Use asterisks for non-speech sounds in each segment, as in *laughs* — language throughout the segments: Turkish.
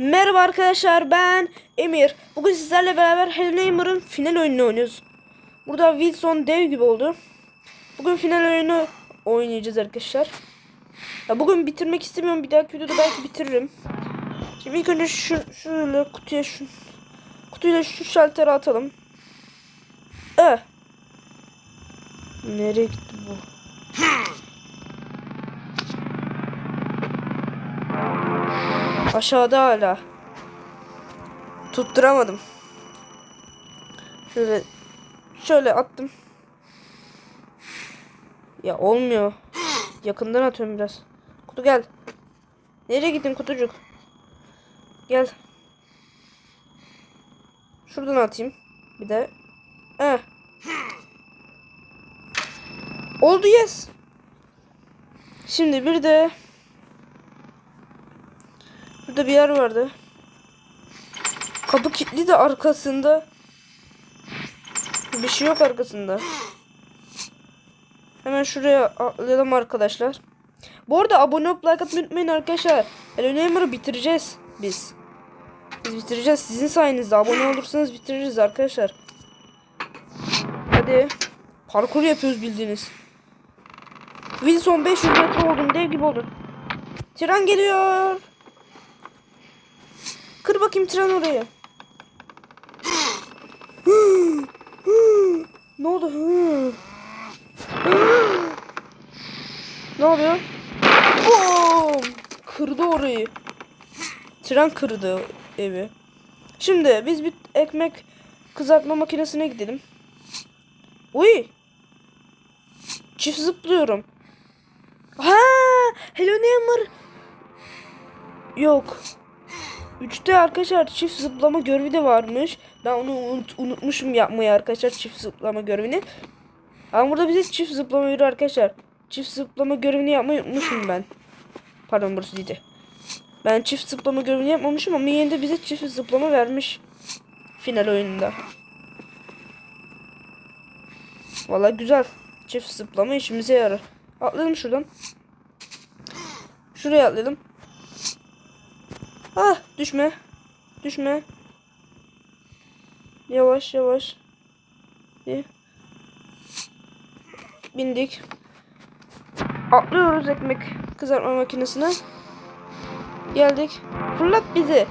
Merhaba arkadaşlar ben Emir. Bugün sizlerle beraber Hello Neighbor'ın final oyununu oynuyoruz. Burada Wilson dev gibi oldu. Bugün final oyunu oynayacağız arkadaşlar. Ya bugün bitirmek istemiyorum. Bir dahaki videoda belki bitiririm. Şimdi ilk önce şu şöyle kutuya şu kutuyla şu şalteri atalım. Eh. Nereye gitti bu? Aşağıda hala. Tutturamadım. Şöyle şöyle attım. Ya olmuyor. Yakından atıyorum biraz. Kutu gel. Nereye gittin kutucuk? Gel. Şuradan atayım. Bir de. Eh. Oldu yes. Şimdi bir de Burada bir yer vardı. Kapı kilitli de arkasında. Bir şey yok arkasında. Hemen şuraya atlayalım arkadaşlar. Bu arada abone olup like atmayı unutmayın arkadaşlar. Hello Neighbor'ı bitireceğiz biz. Biz bitireceğiz. Sizin sayenizde abone olursanız bitiririz arkadaşlar. Hadi. Parkur yapıyoruz bildiğiniz. Wilson 500 metre oldum. Dev gibi oldum. Tren geliyor. Kır bakayım tren oraya. ne oldu? ne oluyor? Boom! Kırdı orayı. Tren kırdı evi. Şimdi biz bir ekmek kızartma makinesine gidelim. Uy! Çift zıplıyorum. Ha! Hello Neighbor. Yok. Üçte arkadaşlar çift zıplama görevi de varmış. Ben onu unut, unutmuşum yapmayı arkadaşlar çift zıplama görevini. Ama burada bize çift zıplama veriyor arkadaşlar. Çift zıplama görevini yapmayı unutmuşum ben. Pardon burası değildi. Ben çift zıplama görevini yapmamışım ama yine de bize çift zıplama vermiş. Final oyununda. Vallahi güzel. Çift zıplama işimize yarar. Atlayalım şuradan. Şuraya atlayalım. Ah düşme. Düşme. Yavaş yavaş. Bir. Bindik. Atlıyoruz ekmek kızartma makinesine. Geldik. Fırlat bizi.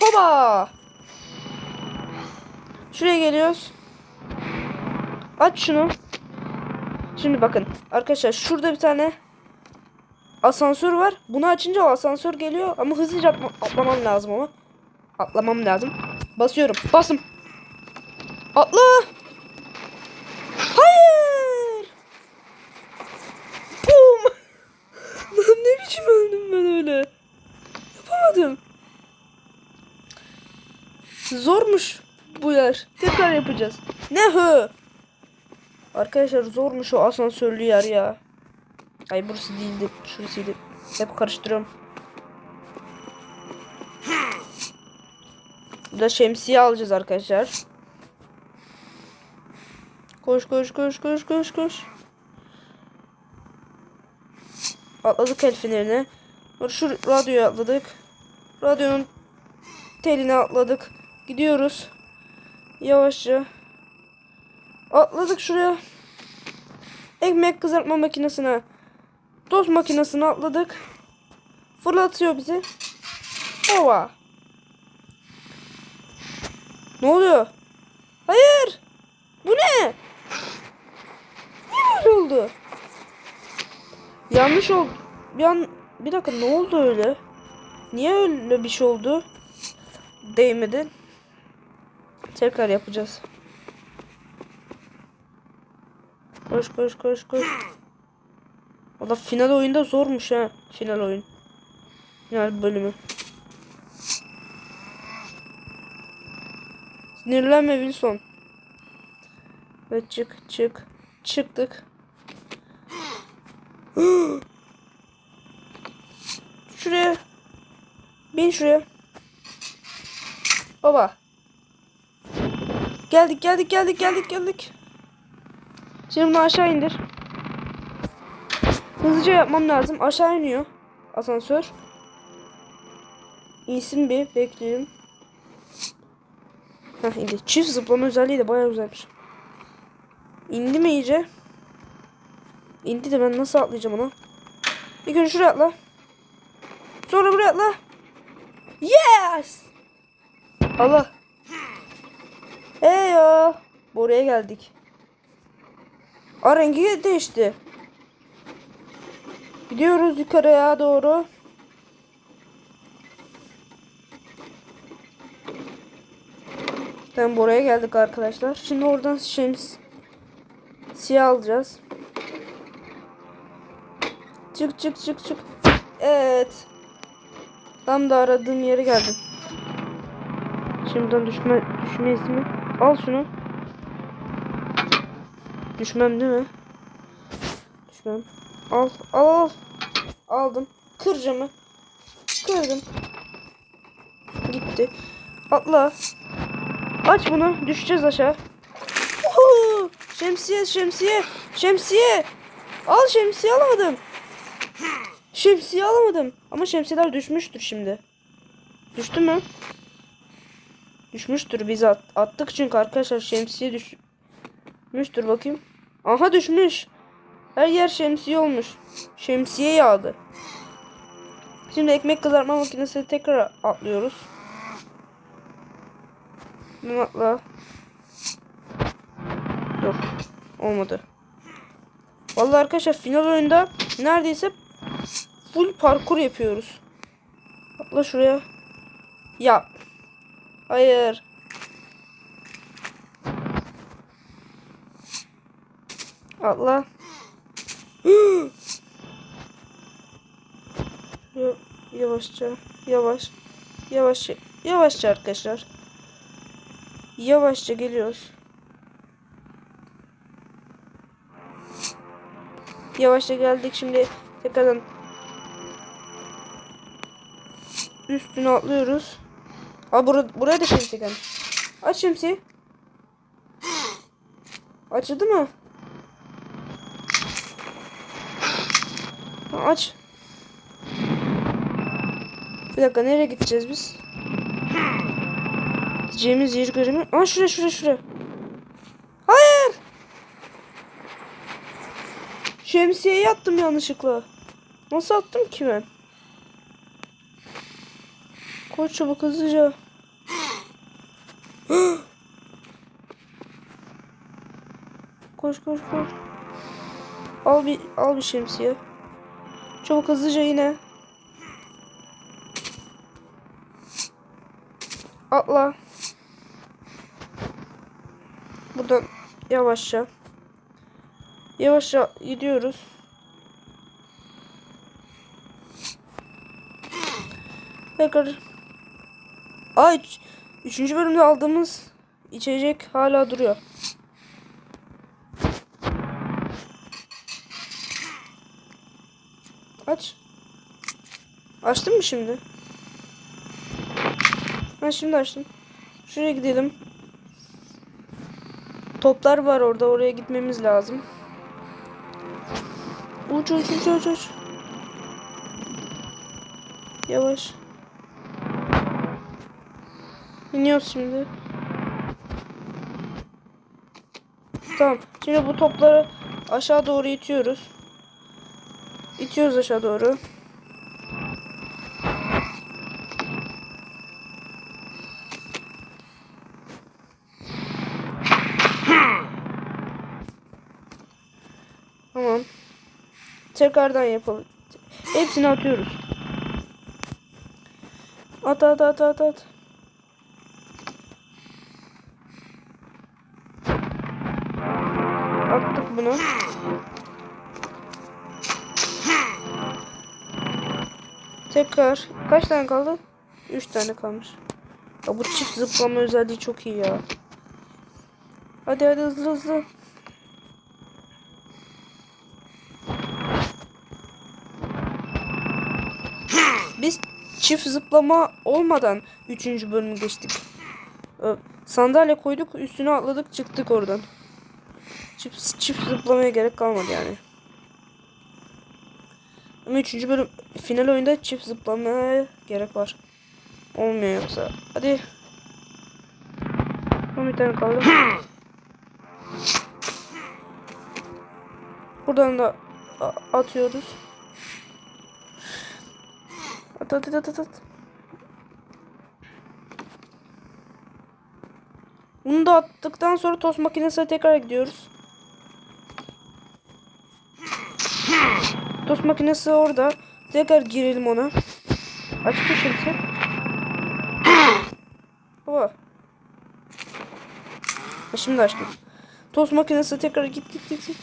Hoba. Şuraya geliyoruz. Aç şunu. Şimdi bakın arkadaşlar şurada bir tane asansör var. Bunu açınca o asansör geliyor ama hızlıca atma, atlamam lazım ama. Atlamam lazım. Basıyorum. Basım. Atla. Hayır. Boom. *laughs* Lan ne biçim öldüm ben öyle. Yapamadım. Zormuş bu yer. Tekrar yapacağız. Ne hı? Arkadaşlar zormuş o asansörlü yer ya. Ay burası değildi. Şurasıydı. Hep karıştırıyorum. Burada şemsiye alacağız arkadaşlar. Koş koş koş koş koş koş. Atladık el fenerine. Şu radyoya atladık. Radyonun teline atladık. Gidiyoruz. Yavaşça. Atladık şuraya. Ekmek kızartma makinesine. Tost makinesine atladık. Fırlatıyor bizi. Ova. Ne oluyor? Hayır. Bu ne? Böyle oldu? Yanlış oldu. Bir an bir dakika ne oldu öyle? Niye öyle bir şey oldu? Değmedi. Tekrar yapacağız. Koş koş koş koş. Da final oyunda zormuş ha. Final oyun. Final bölümü. Sinirlenme Wilson. Ve çık çık. Çıktık. *gasps* şuraya. Bin şuraya. Baba. Geldik geldik geldik geldik geldik. Şimdi aşağı indir. Hızlıca yapmam lazım. Aşağı iniyor. Asansör. İyisin bir bekleyelim. Heh indi. Çift zıplama özelliği de bayağı güzelmiş. İndi mi iyice? İndi de ben nasıl atlayacağım ona? Bir gün şuraya atla. Sonra buraya atla. Yes! Allah. Hey ya. Buraya geldik. Aa rengi değişti. Gidiyoruz yukarıya doğru. Tamam buraya geldik arkadaşlar. Şimdi oradan şems siyah alacağız. Çık çık çık çık. Evet. Tam da aradığım yere geldim. Şimdiden düşme düşme mi? Al şunu. Düşmem değil mi? Düşmem. Al al al. Aldım. Kır camı. Kırdım. Gitti. Atla. Aç bunu. Düşeceğiz aşağı. Uhu! Şemsiye şemsiye. Şemsiye. Al şemsiye alamadım. Şemsiye alamadım. Ama şemsiyeler düşmüştür şimdi. Düştü mü? Düşmüştür. Biz at- attık çünkü arkadaşlar şemsiye düşmüştür bakayım. Aha düşmüş. Her yer şemsiye olmuş. Şemsiye yağdı. Şimdi ekmek kızartma makinesine tekrar atlıyoruz. Atla. Dur. Olmadı. Vallahi arkadaşlar final oyunda neredeyse full parkur yapıyoruz. Atla şuraya. Ya. Hayır. Atla. Ya- Yavaşça. Yavaş. Yavaş. Yavaşça arkadaşlar. Yavaşça geliyoruz. Yavaşça geldik şimdi tekrardan üstüne atlıyoruz. Aa bura, buraya da şemsiye gelmiş. Aç şemsiye. Açıldı mı? Aç. Bir dakika nereye gideceğiz biz? Gideceğimiz yer göremiyorum. Aa şuraya şuraya şuraya. Hayır. Şemsiyeyi attım yanlışlıkla. Nasıl attım ki ben? Koş çabuk hızlıca. koş koş koş. Al bir al bir şemsiye. Çabuk hızlıca yine. Atla. Buradan yavaşça. Yavaşça gidiyoruz. Tekrar. Ay, üç- üçüncü bölümde aldığımız içecek hala duruyor. Aç. Açtın mı şimdi? Ha şimdi açtım. Şuraya gidelim. Toplar var orada. Oraya gitmemiz lazım. Uç uç uç uç uç. Yavaş. İniyoruz şimdi. Tamam. Şimdi bu topları aşağı doğru itiyoruz. İtiyoruz aşağı doğru. Tamam. Tekrardan yapalım. Hepsini atıyoruz. At at at at at. Attık bunu. Tekrar. Kaç tane kaldı? 3 tane kalmış. Ya bu çift zıplama özelliği çok iyi ya. Hadi hadi hızlı hızlı. Biz çift zıplama olmadan 3. bölümü geçtik. Sandalye koyduk üstüne atladık çıktık oradan. Çift, çift zıplamaya gerek kalmadı yani. Ama 3. bölüm final oyunda çift zıplamaya gerek var. Olmuyor yoksa. Hadi. Son bir tane kaldı. Buradan da atıyoruz. At at at at at. Bunu da attıktan sonra tost makinesine tekrar gidiyoruz. Tost makinesi orada. Tekrar girelim ona. Mı şimdi? Baba. Şimdi açtım. Tost makinesi tekrar git git git git.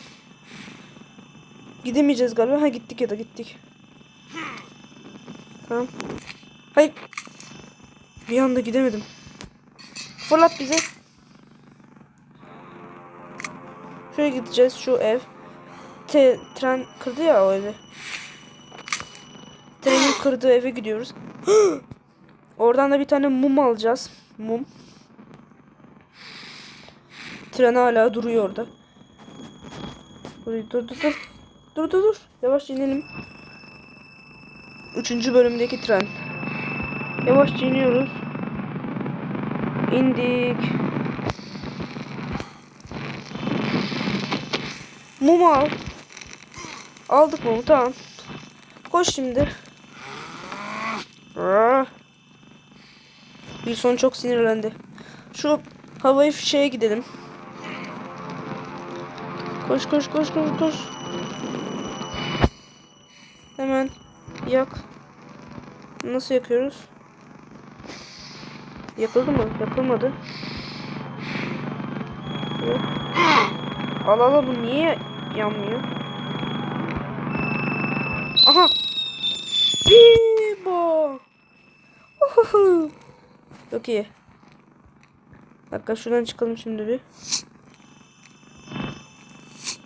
Gidemeyeceğiz galiba. Ha gittik ya da gittik. Tamam. Hayır. Bir anda gidemedim. Fırlat bizi. Şuraya gideceğiz. Şu ev. Te tren kırdı ya o evi. Trenin kırdığı eve gidiyoruz. *gasps* Oradan da bir tane mum alacağız. Mum. Tren hala duruyor orada. Dur dur dur dur. Dur dur. Yavaş inelim. Üçüncü bölümdeki tren. Yavaşça iniyoruz. İndik. Mumu al. Aldık mumu tamam. Koş şimdi. Bir son çok sinirlendi. Şu havayı fişeğe gidelim. Koş koş koş koş koş. Yak. Nasıl yakıyoruz? Yakıldı mı? Yakılmadı. Yok. Allah Allah bu niye yanmıyor? Aha. Bibo. Çok iyi. Dakika şuradan çıkalım şimdi bir.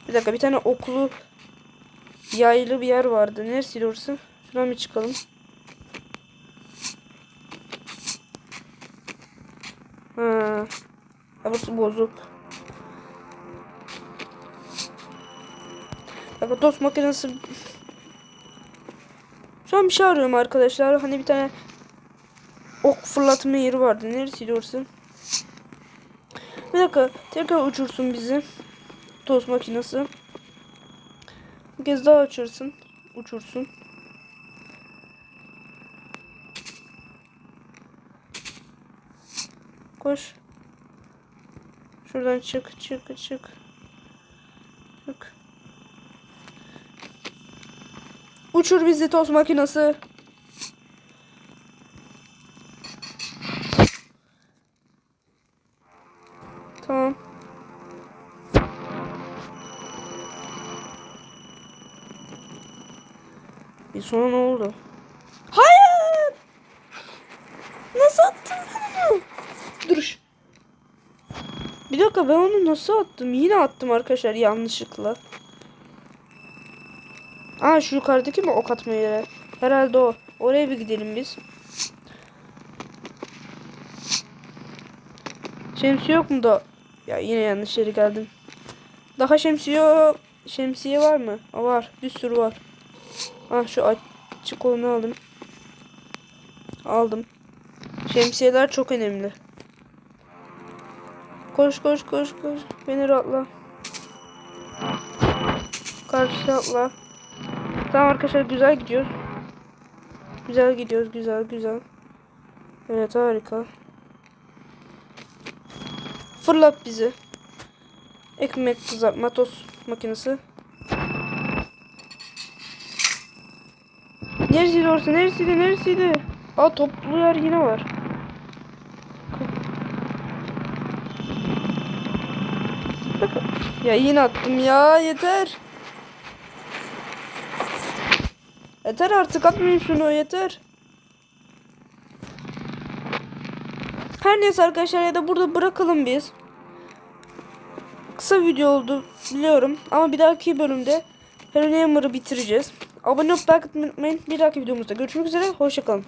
Bir dakika bir tane okulu yaylı bir yer vardı. Neresiydi orası? Şuradan bir çıkalım. Ha. Havası bozuk. Bakın tost makinesi. Şu an bir şey arıyorum arkadaşlar. Hani bir tane ok fırlatma yeri vardı. Neresiydi orası? Bir dakika. Tekrar uçursun bizi. Tost makinesi. Bir kez daha uçursun. Uçursun. Koş. Şuradan çık çık çık. Çık. Uçur bizi toz makinesi. Tamam. Bir sonra ne oldu? Hayır! Nasıl attın ben onu? Duruş. Dakika ben onu nasıl attım? Yine attım arkadaşlar yanlışlıkla. Aa şu yukarıdaki mi ok atma yeri? Herhalde o. Oraya bir gidelim biz. Şemsiye yok mu da? Ya yine yanlış yere geldim. Daha şemsiye şemsiye var mı? Aa, var. Bir sürü var. Ah şu açık olanı aldım. Aldım. Şemsiyeler çok önemli. Koş koş koş koş. Beni rahatla. Karşı atla. Tamam arkadaşlar güzel gidiyoruz. Güzel gidiyoruz güzel güzel. Evet harika. Fırlat bizi. Ekmek kızartma tost makinesi. Neresiydi orası? Neresiydi? Neresiydi? Aa toplu yer yine var. Ya yine attım ya yeter. Yeter artık atmayayım şunu yeter. Her neyse arkadaşlar ya da burada bırakalım biz. Kısa video oldu biliyorum ama bir dahaki bölümde Neighbor'ı bitireceğiz. Abone olup like atmayı unutmayın. Bir dahaki videomuzda görüşmek üzere. Hoşçakalın.